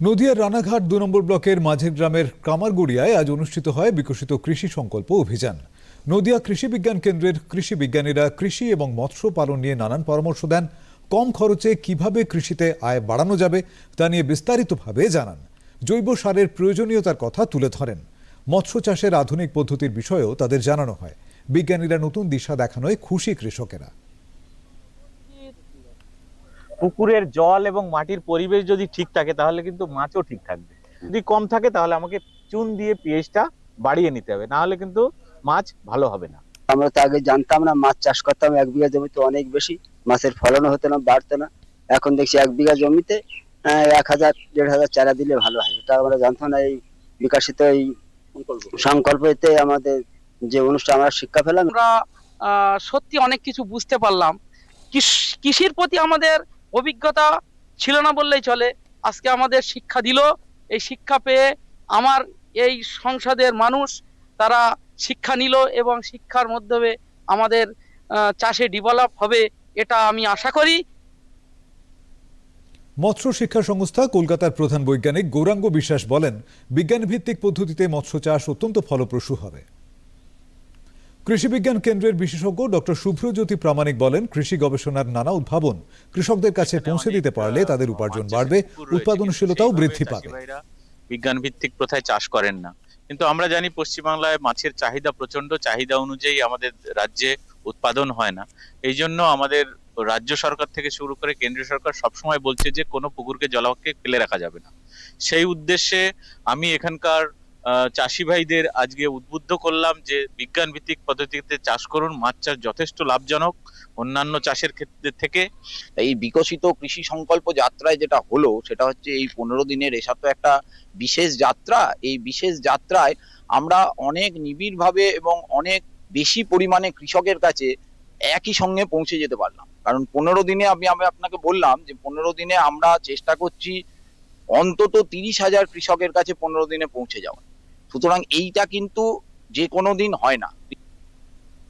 নদিয়ার রানাঘাট দু নম্বর ব্লকের মাঝের গ্রামের কামারগুড়িয়ায় আজ অনুষ্ঠিত হয় বিকশিত কৃষি সংকল্প অভিযান। নদিয়া কৃষি বিজ্ঞান কেন্দ্রের কৃষি বিজ্ঞানীরা কৃষি এবং মৎস্য পালন নিয়ে নানান পরামর্শ দেন। কম খরচে কীভাবে কৃষিতে আয় বাড়ানো যাবে তা নিয়ে বিস্তারিতভাবে জানান। জৈব সারের প্রয়োজনীয়তার কথা তুলে ধরেন। মৎস্য চাষের আধুনিক পদ্ধতির বিষয়েও তাদের জানানো হয়। বিজ্ঞানীরা নতুন দিশা দেখানোয় খুশি কৃষকেরা। পুকুরের জল এবং মাটির পরিবেশ যদি ঠিক থাকে তাহলে কিন্তু মাছও ঠিক থাকবে। যদি কম থাকে তাহলে আমাকে চুন দিয়ে পিএইচটা বাড়িয়ে নিতে হবে। না হলে কিন্তু মাছ ভালো হবে না। আমরা তো আগে জানতাম না মাছ চাষ করতাম এক বিঘা জমিতে অনেক বেশি। মাছের ফলনও হতো না বাড়তো না। এখন দেখছি এক বিঘা জমিতে এক হাজার দেড় হাজার চারা দিলে ভালো হয়। এটা আমরা জানতাম না এই বিকাশিত এই সংকল্পতে আমাদের যে অনুষ্ঠান আমরা শিক্ষা পেলাম। আমরা সত্যি অনেক কিছু বুঝতে পারলাম। কৃষ- কৃষির প্রতি আমাদের অভিজ্ঞতা ছিল না বললেই চলে। আজকে আমাদের শিক্ষা দিল। এই শিক্ষা পেয়ে আমার এই সংসদের মানুষ, তারা শিক্ষা নিল এবং শিক্ষার মাধ্যমে আমাদের চাষে ডেভেলপ হবে এটা আমি আশা করি। মৎস্য শিক্ষা সংস্থা, কলকাতার প্রধান বৈজ্ঞানিক গৌরাঙ্গ বিশ্বাস বলেন বিজ্ঞান ভিত্তিক পদ্ধতিতে মৎস্য চাষ অত্যন্ত ফলপ্রসূ হবে। কৃষি বিজ্ঞান কেন্দ্রের বিশেষজ্ঞ ডক্টর শুভ্রজ্যোতি প্রামাণিক বলেন কৃষি গবেষণার নানা উদ্ভাবন কৃষকদের কাছে পৌঁছে দিতে পারলে তাদের উপার্জন বাড়বে উৎপাদনশীলতাও বৃদ্ধি পাবে। বিজ্ঞান ভিত্তিক প্রথায় চাষ করেন না। কিন্তু আমরা জানি পশ্চিমবাংলায় মাছের চাহিদা প্রচণ্ড চাহিদা অনুযায়ী আমাদের রাজ্যে উৎপাদন হয় না। এই জন্য আমাদের রাজ্য সরকার থেকে শুরু করে কেন্দ্রীয় সরকার সবসময় বলছে যে কোনো পুকুরকে জলাকে ফেলে রাখা যাবে না। সেই উদ্দেশ্যে আমি এখানকার চাষি ভাইদের আজকে উদ্বুদ্ধ করলাম যে বিজ্ঞান ভিত্তিক পদ্ধতিতে চাষ করুন, মাছ চাষ যথেষ্ট লাভজনক অন্যান্য চাষের ক্ষেত্রে থেকে। এই বিকশিত কৃষি সংকল্প যাত্রায় যেটা হলো, সেটা হচ্ছে এই পনেরো দিনের এসব তো একটা বিশেষ যাত্রা। এই বিশেষ যাত্রায় আমরা অনেক নিবিড়ভাবে এবং অনেক বেশি পরিমাণে কৃষকের কাছে একই সঙ্গে পৌঁছে যেতে পারলাম। কারণ পনেরো দিনে আমি আমি আপনাকে বললাম যে পনেরো দিনে আমরা চেষ্টা করছি অন্তত তিরিশ হাজার কৃষকের কাছে পনেরো দিনে পৌঁছে যাওয়া সুতরাং এইটা কিন্তু যে কোনো দিন হয় না।